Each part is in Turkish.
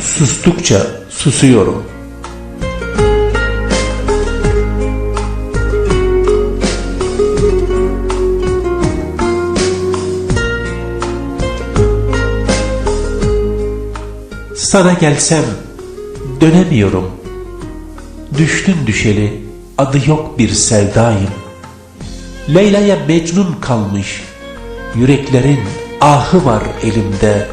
Sustukça susuyorum. Sana gelsem dönemiyorum. Düştün düşeli adı yok bir sevdayım. Leyla'ya mecnun kalmış. Yüreklerin ahı var elimde.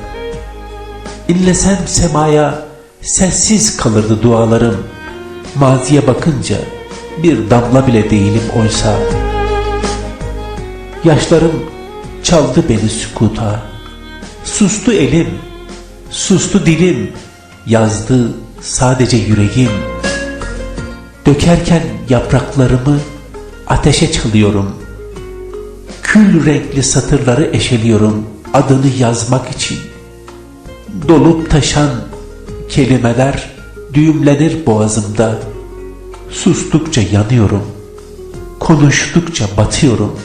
İnlesem semaya sessiz kalırdı dualarım. Maziye bakınca bir damla bile değilim oysa. Yaşlarım çaldı beni sükuta. Sustu elim, sustu dilim, yazdı sadece yüreğim. Dökerken yapraklarımı ateşe çalıyorum. Kül renkli satırları eşeliyorum adını yazmak için. Dolup taşan kelimeler düğümlenir boğazımda. Sustukça yanıyorum. Konuştukça batıyorum.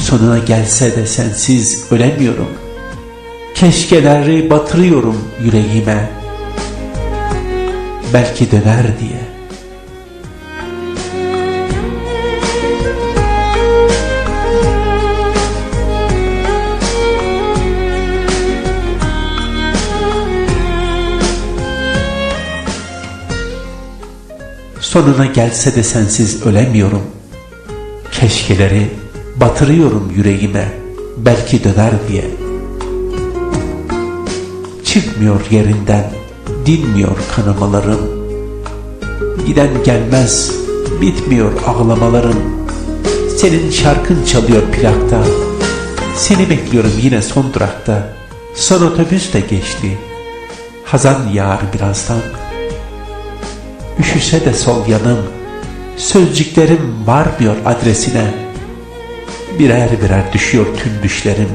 Sonuna gelse de sensiz ölemiyorum. Keşkeleri batırıyorum yüreğime. Belki döner diye. Sonuna gelse de sensiz ölemiyorum. Keşkeleri batırıyorum yüreğime. Belki döner diye. Çıkmıyor yerinden, dinmiyor kanamalarım. Giden gelmez, bitmiyor ağlamalarım. Senin şarkın çalıyor plakta. Seni bekliyorum yine son durakta. Son otobüs de geçti. Hazan yağar birazdan. Üşüse de sol yanım, sözcüklerim varmıyor adresine. Birer birer düşüyor tüm düşlerim.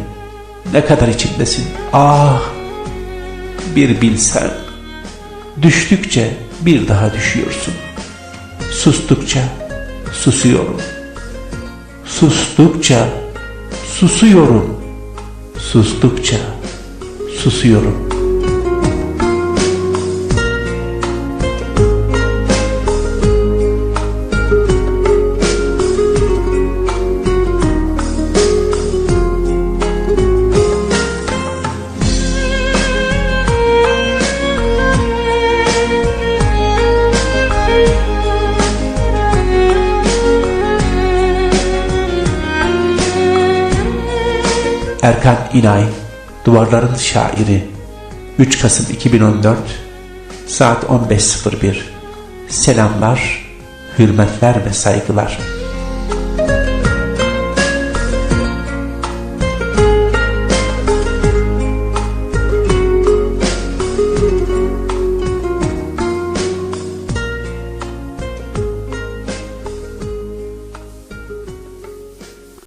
Ne kadar içimdesin, ah! Bir bilsen, düştükçe bir daha düşüyorsun. Sustukça susuyorum. Sustukça susuyorum. Sustukça susuyorum. Erkan İnay, Duvarların Şairi 3 Kasım 2014 Saat 15.01 Selamlar, hürmetler ve saygılar.